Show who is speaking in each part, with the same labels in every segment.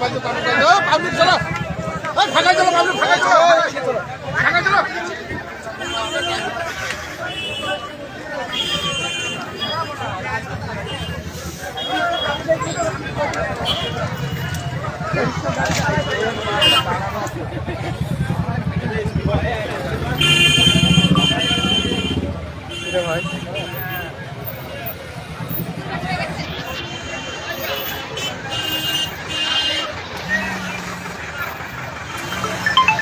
Speaker 1: Public চলো এই, ফাঁকা চলো পাবলিক ফাঁকা চলো ফাঁকা চলো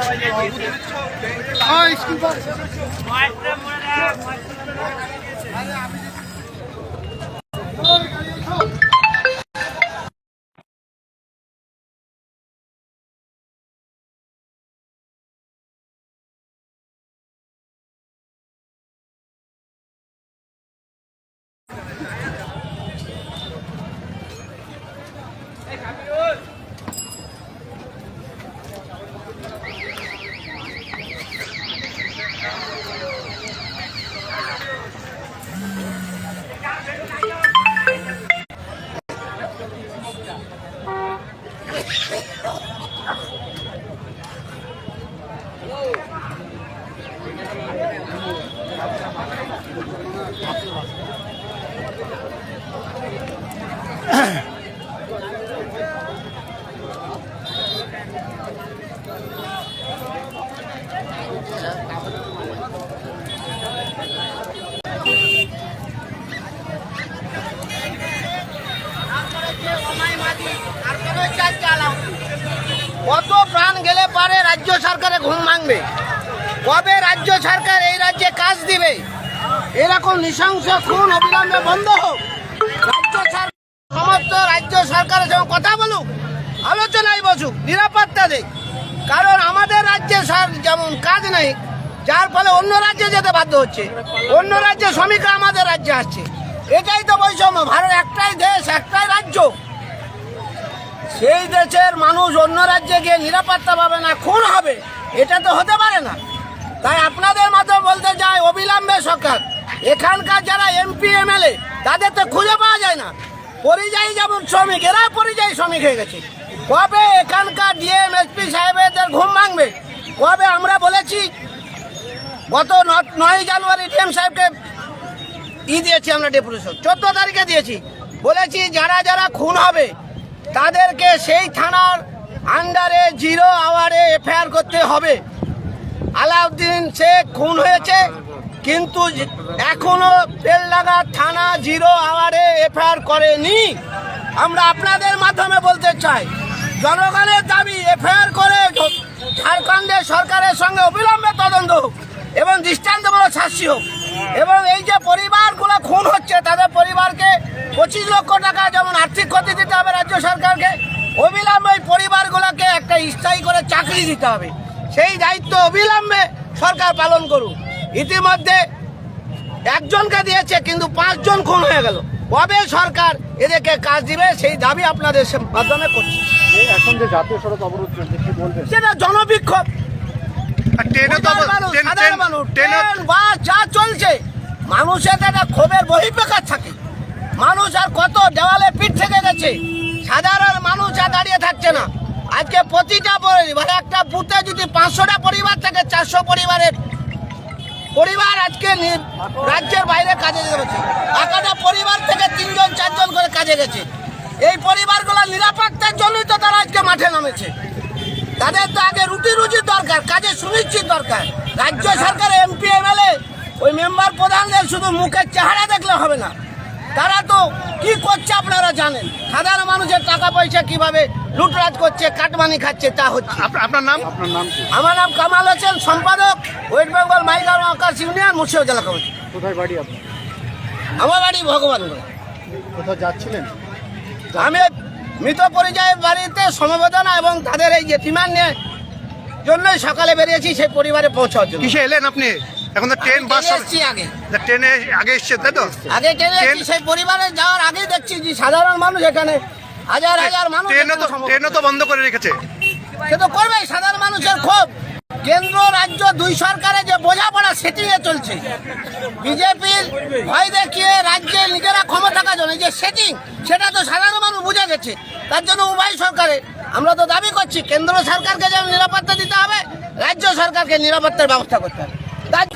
Speaker 2: Oh, excuse me. কত প্রাণ গেলে পারে রাজ্য সরকারে ঘুম ভাঙবে? কবে রাজ্য সরকার এই রাজ্যে কাজ দিবে? এরকম নৃশংস খুন অবিলম্বে বন্ধ হোক। রাজ্য সরকার সমস্ত রাজ্য সরকারের সঙ্গে কথা বলুক আলোচনায় বসুক, নিরাপত্তা দিক। কারণ আমাদের রাজ্যে যেমন কাজ নেই, যার ফলে অন্য রাজ্যে যেতে বাধ্য হচ্ছে। অন্য রাজ্যে শ্রমিকরা আমাদের রাজ্যে আসছে। এটাই তো বৈষম্য। ভারত একটাই দেশ, একটাই রাজ্য। সেই দেশের মানুষ অন্য রাজ্যে গিয়ে নিরাপত্তা পাবে না, খুন হবে। এটা তো হতে পারে না। তাই আপনাদের মাধ্যমে বলতে চাই অবিলম্বে সরকার। এখানকার যারা এমপি, এমএলএ, তাদের তো খুঁজে পাওয়া যায় না। পরিযায়ী যেমন শ্রমিক, এরা পরিযায়ী শ্রমিক হয়ে গেছে। কবে এখানকার ডিএম এসপি সাহেবের ঘুম ভাঙবে? কবে আমরা বলেছি, গত নয় জানুয়ারি ডিএম সাহেবকে ই দিয়েছি আমরা ডেপুটেশন চোদ্দ তারিখে দিয়েছি। বলেছি যারা যারা খুন হবে, তাদেরকে সেই থানার আন্ডারে জিরো আওয়ারে এফআইআর করতে হবে। আলাউদ্দিন শেখ খুন হয়েছে, কিন্তু এখনও বেলডাঙ্গা থানা জিরো আওয়ারে এফআইআর করেনি। আমরা আপনাদের মাধ্যমে বলতে চাই, জনগণের দাবি এফআইআর করে ঝাড়খণ্ডের সরকারের সঙ্গে অবিলম্বে তদন্ত হোক এবং দৃষ্টান্তমূলক শাস্তি হোক। এবং এই যে পরিবারগুলো খুন হচ্ছে, তাদের পরিবারকে পঁচিশ লক্ষ টাকা যেমন আর্থিক ক্ষতি দিতে হবে রাজ্য সরকারকে, অবিলম্বে পরিবারগুলোকে একটা স্থায়ী করে চাকরি দিতে হবে। সেই দায়িত্ব অবিলম্বে সরকার পালন করুক। ইতিমধ্যে একজনকে দিয়েছে কিন্তু পাঁচজন খুন হয়ে গেল। কবে সরকার এদেরকে কাজ দিবে সেই দাবি আপনাদের মাধ্যমে করছি।
Speaker 3: এখন যে জাতীয় সড়ক অবরোধ চলছে কি বলবেন?
Speaker 2: সেটা জনবিক্ষোভ। যা চলছে মানুষের একটা ক্ষোভের বহিঃপ্রকাশ থাকে। মানুষ আর কত দেওয়ালে পিঠ থেকে গেছে। সাধারণ মানুষ আর দাঁড়িয়ে থাকছে না। আজকে প্রতিটা পরিবার একটা বুথে যদি পাঁচশোটা পরিবার থাকে, চারশো পরিবারের পরিবার আজকে রাজ্যের বাইরে কাজে গেছে একটা পরিবার থেকে তিনজন, চারজন করে কাজে গেছে। এই পরিবারগুলো নিরাপত্তার জন্যই তো তারা আজকে মাঠে নামেছে। তাদের তো আগে রুটি রুজির দরকার কাজে সুনিশ্চিত দরকার। রাজ্য সরকার, এমপি, এমএলএ, ওই মেম্বার প্রধানদের শুধু মুখের চেহারা দেখলে হবে না। তারা তো কি করছে আপনারা জানেন? সাধারণ মানুষের টাকা পয়সা কীভাবে লুটরাজ করছে কাটমানি খাচ্ছে তা হচ্ছে।
Speaker 1: আপনার আপনার নাম?
Speaker 3: আপনার নাম
Speaker 2: আমার নাম কামাল হোসেন সম্পাদক ওয়েস্ট বেঙ্গল মাইগার আকাশ ইউনিয়ন মুর্শিদ জেলা কমিটি।
Speaker 3: কোথায় বাড়ি আপনার?
Speaker 2: আমার বাড়ি ভগবান
Speaker 3: কোথাও যাচ্ছিলেন?
Speaker 2: আমি মৃত পরিযায়ী বাড়িতে সমবেদনা এবং তাদের এই যে রিমান্ড নিয়ে জন্যই সকালে বেরিয়েছি সেই পরিবারে পৌঁছার জন্য।
Speaker 4: কিসে এলেন আপনি? এখন তো ট্রেন বাস
Speaker 2: আগে।
Speaker 4: ট্রেনে আগে এসছে তাই তো?
Speaker 2: আগে ট্রেনে সেই পরিবারে যাওয়ার আগেই দেখছি যে সাধারণ মানুষ এখানে। হাজার হাজার মানুষ
Speaker 4: ট্রেনও তো ট্রেনও তো বন্ধ করে রেখেছে।
Speaker 2: সে তো করবেই সাধারণ মানুষের ক্ষোভ। কেন্দ্র রাজ্য দুই সরকারে যে বোঝাপড়া সেটি চলছে। বিজেপির ভয় দেখিয়ে রাজ্যে নিজেরা ক্ষমতা কাজনে যে সেটিং সেটা তো সাধারণ মানুষ বুঝে গেছে। তার জন্য উভয় সরকারে আমরা তো দাবি করছি কেন্দ্র সরকারকে যেমন নিরাপত্তা দিতে হবে রাজ্য সরকারকে নিরাপত্তার ব্যবস্থা করতে হবে। তার